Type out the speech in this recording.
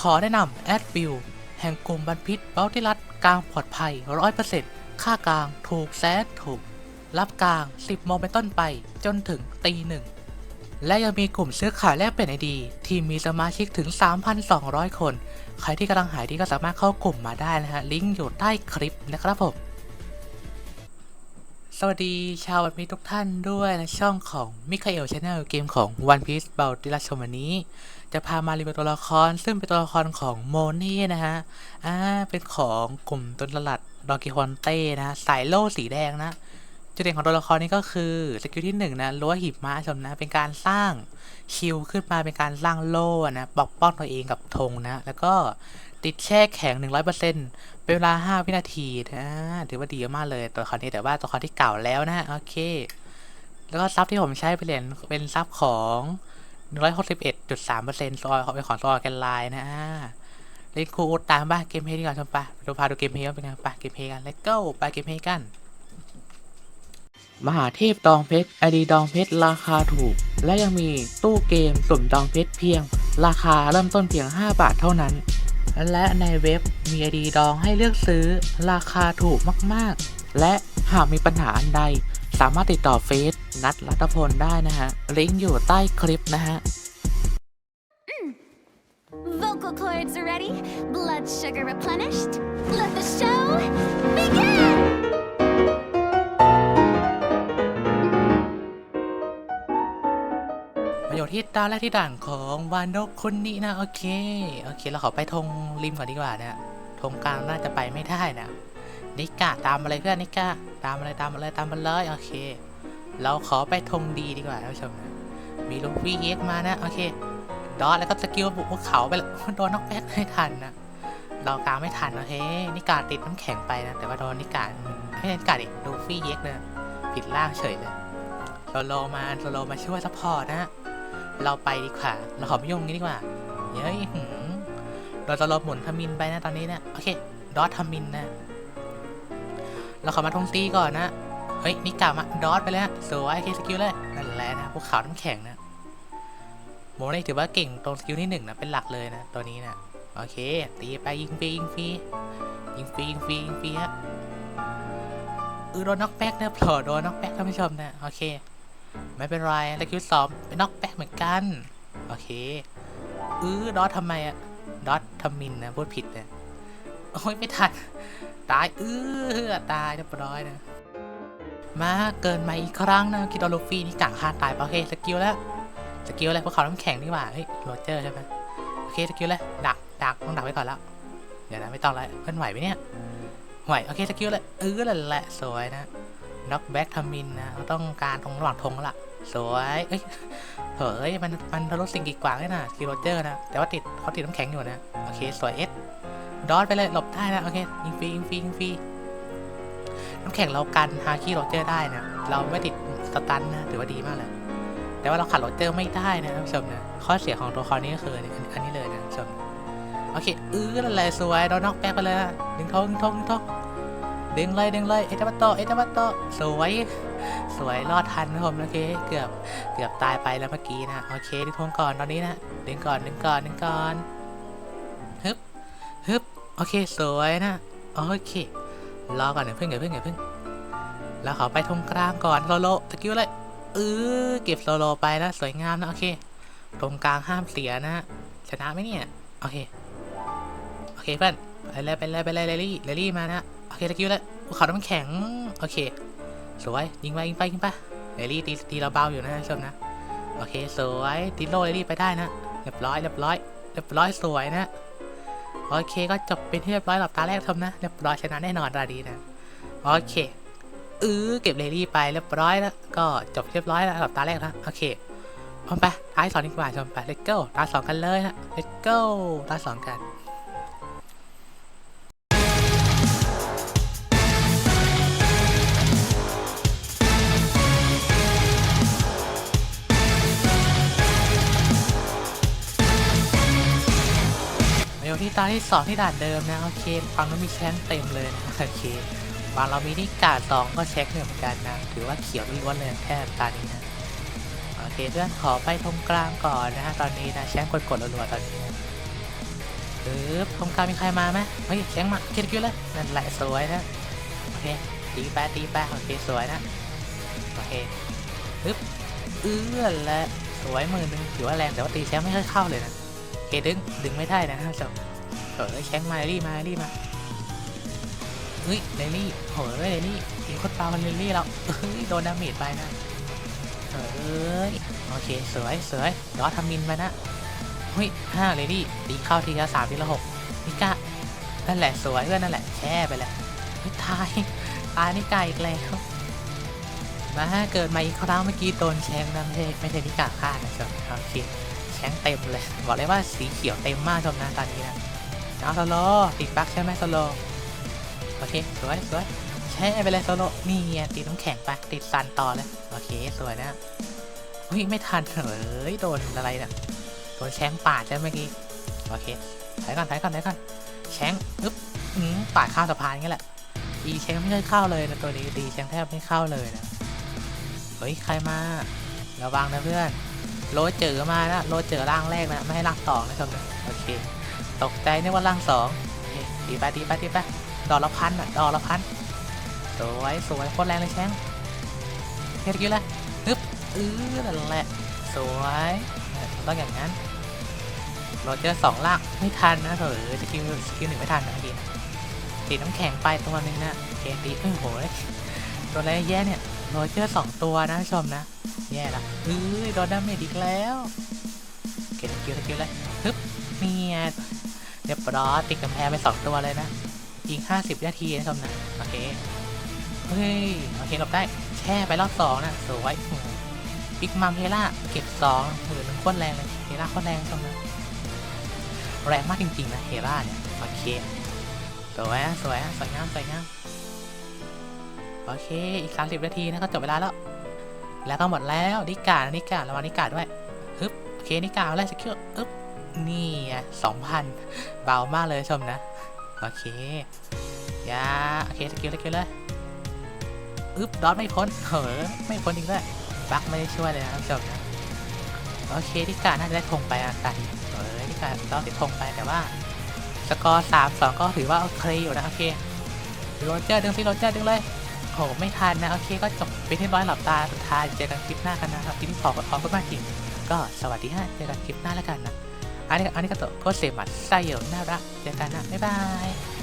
ขอแนะนำแอดวิวแห่งกลุ่มบันพิษเบลติรัตกลางปลอดภัย100%ค่ากลางถูกแสนถูก รับกลาง 10โมงเป็นต้นไปจนถึงตีหนึ่งและยังมีกลุ่มซื้อขายแลกเปลี่ยนไอดี ที่มีสมาชิกถึง 3,200 คน ใครที่กำลังหายดีก็สามารถเข้ากลุ่มมาได้นะฮะ ลิงก์อยู่ใต้คลิปนะครับผม สวัสดีชาววันพีทุกท่านด้วยนะช่องของมิคาเอลชาแนลเกมของ One Piece เบลติราชมวันนี้ จะพามารีวิวตัวละคร ซึ่งเป็นตัวละครของโมนี่นะฮะ อ่า เป็นของกลุ่มต้นตลาดดอกิฮอนเต้นะฮะสายโล่สีแดงนะ จุดเด่นของตัวละครนี้ก็คือสกิลที่หนึ่งนะรั้วหิมะชมนะ เป็นการสร้างคิวขึ้นมาเป็นการสร้างโล่นะปกป้องตัวเองกับธงนะ แล้วก็ติดแช่แข็ง 100%เป็นเวลา 5 วินาทีนะถือว่าดีมากเลยตัวละครนี้แต่ว่าตัวละครที่เก่าแล้วนะ โอเค แล้วก็ซับที่ผมใช้เป็นเหรียญเป็นซับของ 161.3%ซอยเปอร์เซ็นต์ซอยเขาไปขอซอยแกนไลน์นะเล่นคูตามบ้าเกมเพย์ดีกว่าชมปะเราพาดูเกมเพย์ว่าเป็นไงปะเกมเพย์กัน let's go ไปเกมเพย์กัน มหาเทพดองเพชรไอดีดองเพชรราคาถูก และยังมีตู้เกมสุ่มดองเพชรเพียง ราคาเริ่มต้นเพียง 5 บาทเท่านั้น และในเว็บมีไอดีดองให้เลือกซื้อราคาถูกมาก ๆ และหากมีปัญหาอันใด สามารถติดต่อเฟซนัดรัตพลได้นะฮะ ลิงก์อยู่ใต้คลิปนะฮะ Vocal cords are ready, blood sugar replenished. Let the show begin! มาอยู่ที่ตาแรกที่ด่านของวานโดคนนี้นะ โอเค โอเค เราขอไปธงริมก่อนดีกว่านะธงกลางน่าจะไปไม่ได้นะ นิกะตามมาเลยเพื่อนนิกะตามมาเลยตามมาเลยตามมาเลยโอเค เราขอไปธงดีดีกว่าท่านผู้ชมนะมีลูฟี่เอ็กมานะโอเคดอทแล้วก็สกิลบุกภูเขาไปแล้วโดนน็อกแบ็กไม่ทันนะเรากลางไม่ทันโอเคนิกาติดน้ำแข็งไปนะแต่ว่าโดนนิกาไม่ใช่นิกาดิลูฟี่เอ็กนะผิดล่างเฉยเลยโซโลมาโซโลมาช่วยซัพพอร์ตนะเราไปดีกว่าเราขอไม่ยุ่งงี้ดีกว่าเฮ้ยหืมเราจะลบหมุนทามินไปนะตอนนี้นะโอเคดอททมินนะ เราขอมาทงตีก่อนนะ เฮ้ยนี่กลับมาดอทไปแล้วสวยเคสกิลเลยนั่นแหละนะภูเขาน้ำแข็งนะโมนี่ถือว่าเก่งตรงสกิลที่หนึ่งนะเป็นหลักเลยนะตัวนี้นะโอเค ตีไปยิงฟรียิงฟรียิงฟรียิงฟรียิงฟรีฮะเออโดนน็อกแบ็กนะโผล่โดนน็อกแบ็กท่านผู้ชมนะโอเค ไม่เป็นไรสกิลสองเป็นน็อกแบ็กเหมือนกัน โอเคเออดอททำไมอะดอททำมินนะพูดผิดนะโอ้ยไม่ทัน ตายเออตายเรียบร้อยนะมาเกินมาอีกครั้งนะคิดว่าลูฟี่นี่กางคาตายโอเคสกิลแล้วสกิลอะไรพวกเขาน้ำแข็งนี่หว่าเฮ้ยโรเจอร์ใช่ไหมโอเคสกิลเลยดักดักต้องดักไว้ก่อนแล้วเดี๋ยวนะไม่ต้องแล้วเพื่อนไหวไหมเนี่ยไหวโอเคสกิลเลยเออนั่นแหละสวยนะน็อกแบ็กทามินนะเราต้องการตรงระหว่างธงแล้วล่ะสวยเอ้ยเฮ้ยมันมันทะลุสิ่งกีดขวางเลยนะสกิลโรเจอร์นะแต่ว่าติดเขาติดน้ำแข็งอยู่นะโอเคสวยเอส ดอทไปเลยหลบได้นะโอเคยิงฟรียิงฟรียิงฟรีน้ำแข็งเรากันฮาคิโรเจอร์ได้นะเราไม่ติดสตันนะถือว่าดีมากเลยแต่ว่าเราขัดโรเจอร์ไม่ได้นะท่านผู้ชมนะข้อเสียของตัวคอนี้ก็คืออันนี้เลยนะท่านผู้ชมโอเคเออนั่นแหละสวยโดนน็อกแบ็กไปเลยนะดึงทงดึงทงดึงทงดึงเลยดึงเลยเอตาบัตโตเอตาบัตโตสวยสวยรอดทันนะผมโอเคเกือบเกือบตายไปแล้วเมื่อกี้นะโอเคดึงทงก่อนตอนนี้นะดึงก่อนดึงก่อนดึงก่อน ฮึบโอเคสวยนะโอเครอก่อนเดี๋ยวเพิ่งเดี๋ยวเพิ่งเดี๋ยวเพิ่งแล้วขอไปทงกลางก่อนโลโลสกิลเลยเออเก็บโลโลไปนะสวยงามนะโอเค ตรงกลางห้ามเสียนะชนะไหมเนี่ยโอเคโอเคเพื่อนไปเลยไปเลยไปเลยเรลลี่เรลลี่มานะโอเคตะกิ้วแล้วภูเขาน้ำแข็งโอเคสวยยิงไปยิงไปยิงไปเรลลี่ตีตีเราเบาอยู่นะชมนะโอเคสวยตีโลเรลี่ไปได้นะเรียบร้อยเรียบร้อยเรียบร้อยสวยนะ โอเคก็จบเป็นที่เรียบร้อยหลับตาแรกทำนะเรียบร้อยชนะแน่นอนราดีนะ โอเคเออเก็บเรลลี่ไปเรียบร้อยแล้ว ก็จบเรียบร้อยแล้วหลับตาแรกนะโอเคพร้อมไปท้ายสองดีกว่าชมไป let's go ตาสองกันเลยนะ let's go ตาสองกัน ที่ตาที่สองที่ด่านเดิมนะโอเคฟังแล้วมีแชงเต็มเลยนะโอเคฟังเรามีที่กาดสองก็เช็คเหมือนกันนะถือว่าเขียวล้วนเลยแค่ตานี้นะโอเคเพื่อนขอไปตรงกลางก่อนนะฮะตอนนี้นะแชงกดกดรัวๆตอนนี้นะปึ๊บตรงกลางมีใครมาไหมเฮ้ยแข้งมาคิดกิ้วเลยนั่นแหละสวยนะโอเคตีแปะตีแปะโอเคสวยนะโอเคปึ๊บเอื้อและสวยมือหนึงถือว่าแรงแต่ว่าตีแชมป์ไม่ค่อยเข้าเลยนะ เคดึง ดึงไม่ได้นะท่านผู้ชมเออแข้งมาเรลี่มาเรลี่มาเฮ้ยเรลลี่โหเรลลี่ยิงโคตรเปลาเรลลี่เราเฮ้ยโดนดาเมจไปนะเอ้ยโอเคสวยสวยเดี๋ยวทำมินไปนะเฮ้ยห้าเลยดิตีเข้าทีละสามทีละหกนิก้านั่นแหละสวยเพื่อนนั่นแหละแช่ไปแหละเฮ้ยตายตายนิก้าอีกแล้วมาเกิดมาอีกครั้งเมื่อกี้โดนแชงนะไม่ใช่ไม่ใช่นิก้าฆ่านะครับโอเค แชงเต็มเลย บอกเลยว่าสีเขียวเต็มมากชมนะตอนนี้นะเอาโซโลติดบักใช่ไหมโซโลโอเคสวยสวยแช่ไปเลยโซโลนี่ไงติดน้ำแข็งไปติดซันต่อเลยโอเคสวยนะเฮ้ยไม่ทันเฮ้ยโดนอะไรเนี่ยโดนแชงปาดใช่ไหมเมื่อกี้โอเคถอยก่อนถอยก่อนถอยก่อนแชงอึ๊บอืมปาดข้ามสะพานงี้แหละตีแชงไม่เคยเข้าเลยนะตัวนี้ตีแชงแทบไม่เข้าเลยนะเฮ้ยใครมาระวังนะเพื่อน โรเจอมานะโรเจอร่างแรกนะไม่ให้ร่างสองนะครับโอเค ตกใจนึกว่าร่างสองโอเคตีไปตีไปตีไปดอกละพันอะดอกละพันสวยสวยโคตรแรงเลยแชงเฮ็ดกิ้ลยฮึบอื้อนั่นแหละสวยต้องอย่างนั้นโรเจอร์สองลากไม่ทันนะเถอะสกิลสกิลหนึ่งไม่ทันนะเมื่อกี้ตีน้ำแข็งไปตัวหนึงนะเกมตีเอ้ยโหยตัวอะไรแย่เนี่ย โรเจอร์สองตัวนะชมนะ แย่ละเอ้ยโดนดาเมจอีกแล้ว เกมสกิลสกิลเลยฮึบเนี่ไงเรียบร้อยติดกำแพงไปสองตัวเลยนะยิงห้าสิบนาทีนะชมนะ โอเค เฮ้ย โอเคหลบได้ แช่ไปรอบสองนะ สวยบิ๊กมัมเฮล่าเก็บสองหมื่นโคตรแรงเลยเฮล่าโคตรแรงตรงนั้นแรงมากจริงๆนะเฮล่าเนี่ย โอเค สวยสวยสวยงามสวยงาม โอเค อีก 30 นาทีนะก็จบเวลาแล้ว แล้วก็หมดแล้วนิกานิการะวังนิกาด้วยฮึบโอเคนิกาเอาแรกสกิลอึ๊บนี่สองพันเบามากเลยชมนะ โอเคยาโอเคสกิลสกิลเลยอึ๊บดอทไม่พ้นเฮ้อไม่พ้นอีกด้วยบักไม่ได้ช่วยเลยนะท่านผู้ชมนะโอเคที่การน่าจะได้ธงไปอะกันเออที่การต้องติดธงไปแต่ว่าสกอร์สามสองก็ถือว่าโอเคอยู่นะโอเคโรเจอร์ดึงสิโรเจอร์ดึงเลย หไม่ทันนะ โอเคก็จบไปที่ร้อยหลับตาสุดท้ายเจอกันคลิปหน้ากันนะครับคลิปนี้ขอขอบคุณมากจริงก็สวัสดีฮะเจอกันคลิปหน้าแล้วกันนะอันนี้อันนี้ก็ตัวโคตรเซมัสไซเยลน่ารักเจอกันนะบ๊ายบาย